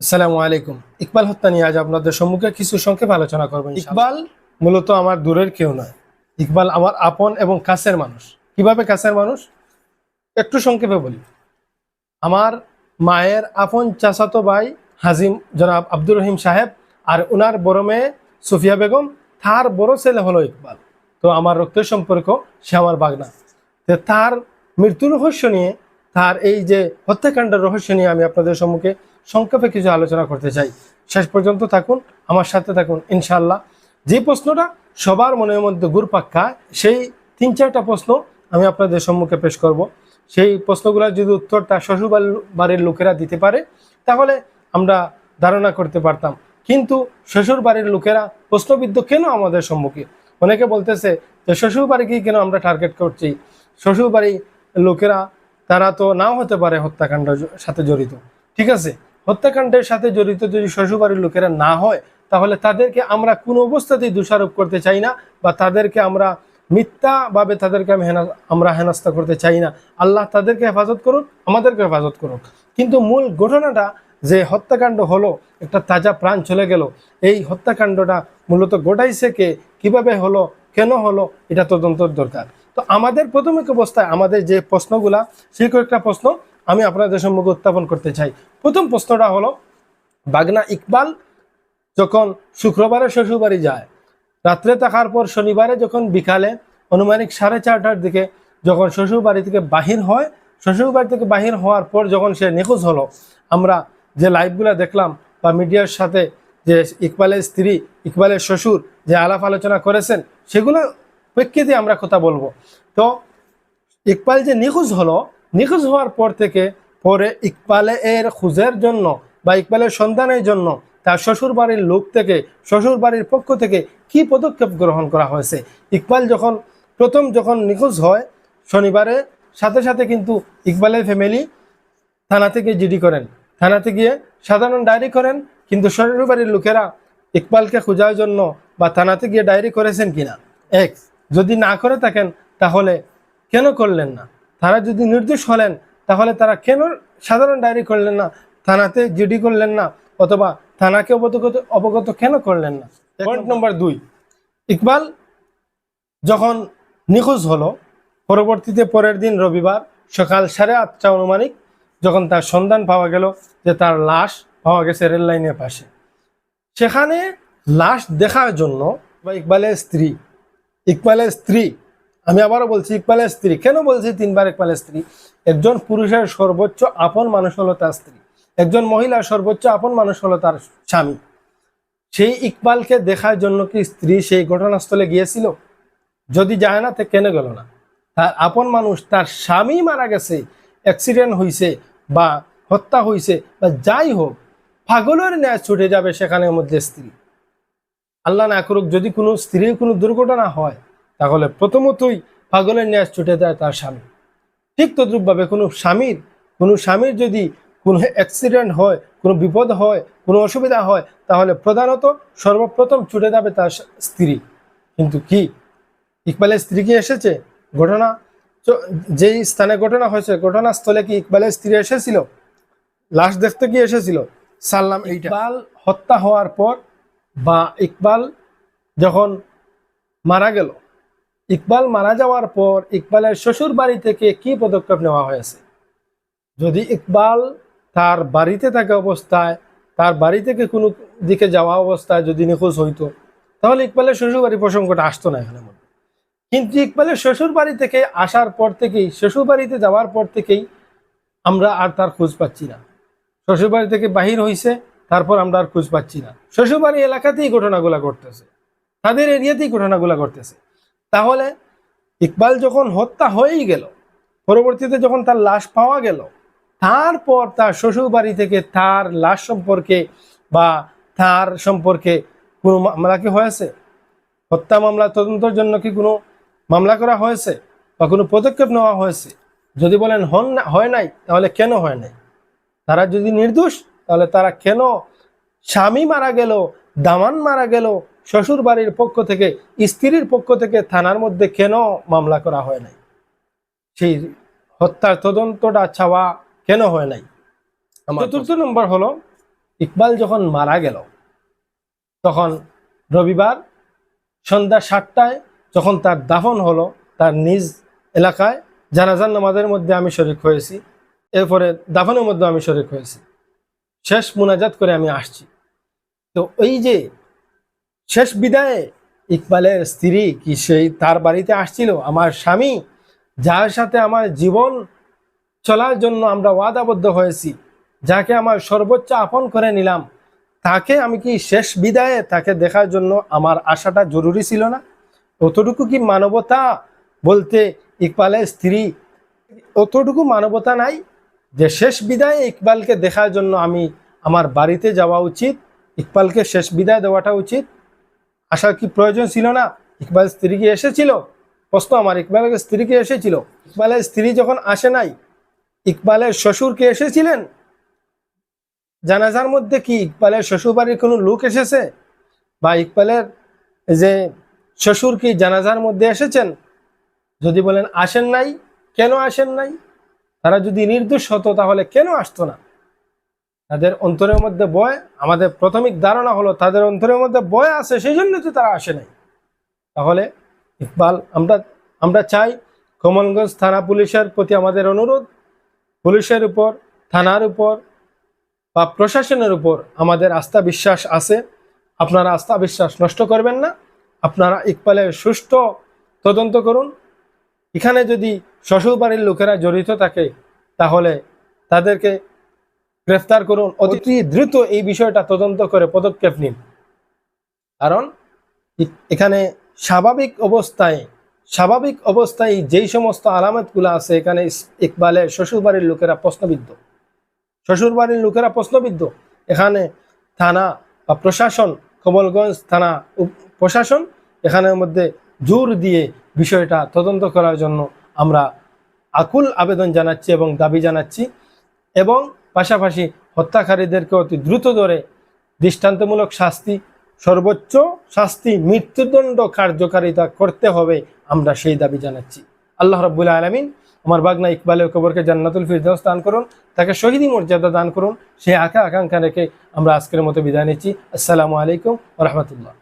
আসসালামু আলাইকুম। ইকবাল হত্যা নিয়ে আজ আপনাদের সম্মুখে কিছু সংক্ষেপ আলোচনা করবেন ইকবাল? মূলত আমার দূরের কেউ নয়। ইকবাল আমার আপন এবং কাছের মানুষ। কীভাবে কাছের মানুষ? একটু সংক্ষেপে বলি। আমার মায়ের আপন চাচাতো ভাই হাজিম জনাব আব্দুর রহিম সাহেব আর ওনার বড় মেয়ে সুফিয়া বেগম তার বড় ছেলে হলো ইকবাল। তো আমার রক্তের সম্পর্ক সে আমার বাগনা। তার মৃত্যুর রহস্য নিয়ে তার এই যে হত্যাকাণ্ডের রহস্য নিয়ে আমি আপনাদের সম্মুখে সংক্ষেপে কিছু আলোচনা করতে চাই। শেষ পর্যন্ত থাকুন, আমার সাথে থাকুন ইনশাল্লাহ যে প্রশ্নটা সবার মনের মধ্যে গুরপাক্কা সেই তিন চারটা প্রশ্ন আমি আপনাদের সম্মুখে পেশ করব। সেই প্রশ্নগুলোর যদি উত্তরটা শ্বশুর বাড়ির- বাড়ির লোকেরা দিতে পারে, তাহলে আমরা ধারণা করতে পারতাম। কিন্তু শ্বশুর বাড়ির লোকেরা প্রশ্নবিদ্ধ কেন আমাদের সম্মুখে? অনেকে বলতেছে যে শ্বশুর বাড়িকেই কেন আমরা টার্গেট করছি? শ্বশুর বাড়ি লোকেরা তারা তো নাও হতে পারে হত্যাকাণ্ডের সাথে জড়িত। ঠিক আছে? হত্যাকাণ্ডের সাথে জড়িত যদি শ্বশুরবাড়ির লোকেরা না হয়, তাহলে তাদেরকে আমরা কোনো অবস্থাতেই দোষারোপ করতে চাই না বা তাদেরকে আমরা মিথ্যাভাবে তাদেরকে আমি হেনা আমরা হেনস্থা করতে চাই না। আল্লাহ তাদেরকে হেফাজত করুক আমাদেরকে হেফাজত করুক। কিন্তু মূল ঘটনাটা যে হত্যাকাণ্ড হলো, একটা তাজা প্রাণ চলে গেল। এই হত্যাকাণ্ডটা মূলত গোটাইছে কে? কীভাবে হলো? কেন হলো? এটা তদন্তর দরকার। তো আমাদের প্রাথমিক অবস্থায় আমাদের যে প্রশ্নগুলা, সেই কয়েকটা প্রশ্ন আমি আপনাদের সম্মুখে উত্থাপন করতে চাই। প্রথম প্রশ্নটা হলো, বাগনা ইকবাল যখন শুক্রবারে শ্বশুরবাড়ি যায়, রাত্রে থাকার পর শনিবারে যখন বিকালে অনুমানিক সাড়ে চারটার দিকে যখন শ্বশুরবাড়ি থেকে বাহির হয়, শ্বশুরবাড়ি থেকে বাহির হওয়ার পর যখন সে নিখোঁজ হলো, আমরা যে লাইভগুলো দেখলাম বা মিডিয়ার সাথে যে ইকবালের স্ত্রী, ইকবালের শ্বশুর যে আলাপ আলোচনা করেছেন, সেগুলো প্রেক্ষিতে আমরা কথা বলব। তো ইকবাল যে নিখোঁজ হলো, নিখোঁজ হওয়ার পর থেকে পরে ইকবালে এর খুঁজের জন্য বা ইকবালের সন্ধানের জন্য তার শ্বশুর বাড়ির লোক থেকে শ্বশুর বাড়ির পক্ষ থেকে কি পদক্ষেপ গ্রহণ করা হয়েছে? ইকবাল যখন, প্রথম যখন নিখোঁজ হয়, শনিবারে সাথে সাথে কিন্তু ইকবালের ফ্যামিলি থানা থেকে জিডি করেন। থানাতে গিয়ে সাধারণ ডায়েরি করেন, কিন্তু শ্বশুর বাড়ির লোকেরা ইকবালকে খোঁজার জন্য বা থানাতে গিয়ে ডায়েরি করেছেন কিনা? এক। যদি না করে থাকেন তাহলে কেন করলেন না? তারা যদি নির্দোষ হলেন তাহলে তারা কেন সাধারণ ডায়েরি করলেন না? থানাতে জিডি করলেন না? অথবা থানাকে অবগত অবগত কেন করলেন না? পয়েন্ট নম্বর দুই। ইকবাল যখন নিখোঁজ হলো পরবর্তীতে পরের দিন রবিবার সকাল সাড়ে আটটা অনুমানিক যখন তার সন্ধান পাওয়া গেল যে তার লাশ পাওয়া গেছে রেল লাইনের পাশে। সেখানে লাশ দেখার জন্য বা ইকবালের স্ত্রী ইকবালের স্ত্রী। আমি আবারও বলছি ইকবালের স্ত্রী। কেন বলছি তিনবার ইকবালের স্ত্রী? একজন পুরুষের সর্বোচ্চ আপন মানুষ হলো তার স্ত্রী। একজন মহিলার সর্বোচ্চ আপন মানুষ হলো তার স্বামী। সেই ইকবালকে দেখার জন্য কি স্ত্রী সেই ঘটনাস্থলে গিয়েছিল? যদি যায় না তে কেন গেল না? তার আপন মানুষ, তার স্বামী মারা গেছে অ্যাক্সিডেন্ট হয়েছে বা হত্যা হয়েছে বা যাই হোক, পাগলের ন্যায় ছুটে যাবে সেখানের মধ্যে স্ত্রী। আল্লাহ না করুক, যদি কোনো স্ত্রীর কোনো দুর্ঘটনা হয়, তাহলে প্রথমতই পাগলের ন্যায় ছুটে যায় তার স্বামী। ঠিক তদ্রুপভাবে কোনো স্বামীর কোনো স্বামীর যদি কোনো অ্যাক্সিডেন্ট হয়, কোনো বিপদ হয়, কোনো অসুবিধা হয়, তাহলে প্রধানত সর্বপ্রথম ছুটে যাবে তার স্ত্রী। কিন্তু কি? ইকবালের স্ত্রী কি এসেছে? ঘটনা? যেই স্থানে ঘটনা হয়েছে, ঘটনাস্থলে কি ইকবালের স্ত্রী এসেছিল? লাশ দেখতে কি এসেছিল? সাল্লাম ইকবাল হত্যা হওয়ার পর বা ইকবাল যখন মারা গেল, ইকবাল মারা যাওয়ার পর ইকবালের শ্বশুর বাড়ি থেকে কি পদক্ষেপ নেওয়া হয়েছে? যদি ইকবাল তার বাড়িতে থাকা অবস্থায়, তার বাড়ি থেকে কোনো দিকে যাওয়া অবস্থায় যদি নিখোঁজ হইতো, তাহলে ইকবালের শ্বশুর বাড়ি প্রসঙ্গটা আসতো না এখানে মধ্যে কিন্তু ইকবালের শ্বশুর বাড়ি থেকে আসার পর থেকেই, শ্বশুর বাড়িতে যাওয়ার পর থেকেই আমরা আর তার খোঁজ পাচ্ছি না। শ্বশুর বাড়ি থেকে বাহির হইছে তারপর আমরা আর খোঁজ পাচ্ছি না। শ্বশুরবাড়ি এলাকাতেই ঘটনাগুলা ঘটতেছে। তাদের এরিয়াতেই ঘটনাগুলা ঘটতেছে। তাহলে ইকবাল যখন হত্যা হয়েই গেল, পরবর্তীতে যখন তার লাশ পাওয়া গেল, তারপর তার শ্বশুরবাড়ি থেকে তার লাশ সম্পর্কে বা তার সম্পর্কে কোনো মামলা কি হয়েছে? হত্যা মামলা তদন্তর জন্য কি কোনো মামলা করা হয়েছে? বা কোনো পদক্ষেপ নেওয়া হয়েছে? যদি বলেন হন না, হয় নাই, তাহলে কেন হয় নাই? তারা যদি নির্দোষ তাহলে তারা কেন স্বামী মারা গেল দামান মারা গেল শ্বশুর বাড়ির পক্ষ থেকে স্ত্রীর পক্ষ থেকে থানার মধ্যে কেন মামলা করা হয় নাই? সেই হত্যার তদন্তটা চাওয়া কেন হয় নাই? চতুর্থ নম্বর হলো ইকবাল যখন মারা গেল তখন রবিবার সন্ধ্যা সাতটায় যখন তার দাফন হলো তার নিজ এলাকায় জানাজান নামাজের মধ্যে আমি শরিক হয়েছি এরপরে দাফনের মধ্যে আমি শরিক হয়েছি। শেষ মোনাজাত করে আমি আসছি। তো ওই যে শেষ বিদায়ে ইকবালের স্ত্রী কি সেই তার বাড়িতে আসছিল? আমার স্বামী, যার সাথে আমার জীবন চলার জন্য আমরা ওয়াদাবদ্ধ হয়েছি, যাকে আমার সর্বোচ্চ আপন করে নিলাম, তাকে আমি কি শেষ বিদায়ে তাকে দেখার জন্য আমার আশাটা জরুরি ছিল না? অতটুকু কি মানবতা বলতে ইকবালের স্ত্রী অতটুকু মানবতা নাই? যে শেষ বিদায় ইকবালকে দেখার জন্য আমি আমার বাড়িতে যাওয়া উচিত, ইকবালকে শেষ বিদায় দেওয়াটা উচিত। আসার কি প্রয়োজন ছিল না? ইকবাল স্ত্রী কি এসেছিল? প্রশ্ন আমার, ইকবালের স্ত্রী কি এসেছিল? ইকবালের স্ত্রী যখন আসে নাই, ইকবালের শ্বশুর কে এসেছিলেন? জানাজার মধ্যে কি ইকবালের শ্বশুর বাড়ির কোনো লোক এসেছে? বা ইকবালের যে শ্বশুর কি জানাজার মধ্যে এসেছেন? যদি বলেন আসেন নাই, কেন আসেন নাই? তারা যদি নির্দোষ হতো, তাহলে কেন আসতো না? তাদের অন্তরের মধ্যে বয় আমাদের প্রাথমিক ধারণা হলো, তাদের অন্তরের মধ্যে বয় আছে সেই জন্য তো তারা আসে নাই। তাহলে ইকবাল, আমরা আমরা চাই কমলগঞ্জ থানা পুলিশের প্রতি আমাদের অনুরোধ। পুলিশের উপর, থানার উপর বা প্রশাসনের উপর আমাদের আস্থা বিশ্বাস আছে। আপনারা আস্থা বিশ্বাস নষ্ট করবেন না। আপনারা ইকবালের সুষ্ঠু তদন্ত করুন। এখানে যদি শ্বশুর বাড়ির লোকেরা জড়িত থাকে, তাহলে তাদেরকে গ্রেফতার করুন। অতি দ্রুত এই বিষয়টা তদন্ত করে পদক্ষেপ নিন। কারণ এখানে স্বাভাবিক অবস্থায় স্বাভাবিক অবস্থায় যেই সমস্ত আলামতগুলো আছে, এখানে ইকবালের শ্বশুর বাড়ির লোকেরা প্রশ্নবিদ্ধ। শ্বশুর বাড়ির লোকেরা প্রশ্নবিদ্ধ। এখানে থানা বা প্রশাসন, কমলগঞ্জ থানা প্রশাসন এখানের মধ্যে জোর দিয়ে বিষয়টা তদন্ত করার জন্য আমরা আকুল আবেদন জানাচ্ছি এবং দাবি জানাচ্ছি এবং পাশাপাশি হত্যাকারীদেরকে অতি দ্রুত ধরে দৃষ্টান্তমূলক শাস্তি, সর্বোচ্চ শাস্তি, মৃত্যুদণ্ড কার্যকারিতা করতে হবে আমরা সেই দাবি জানাচ্ছি। আল্লাহ রব্বুল আলমিন আমার বাগনা ইকবালের কবরকে জান্নাতুল ফিরদাউস দান করুন, তাকে শহীদি মর্যাদা দান করুন সেই আঁকা আকাঙ্ক্ষা রেখে আমরা আজকের মতো বিদায় নিচ্ছি। আসসালামু আলাইকুম রহমতুল্লাহ।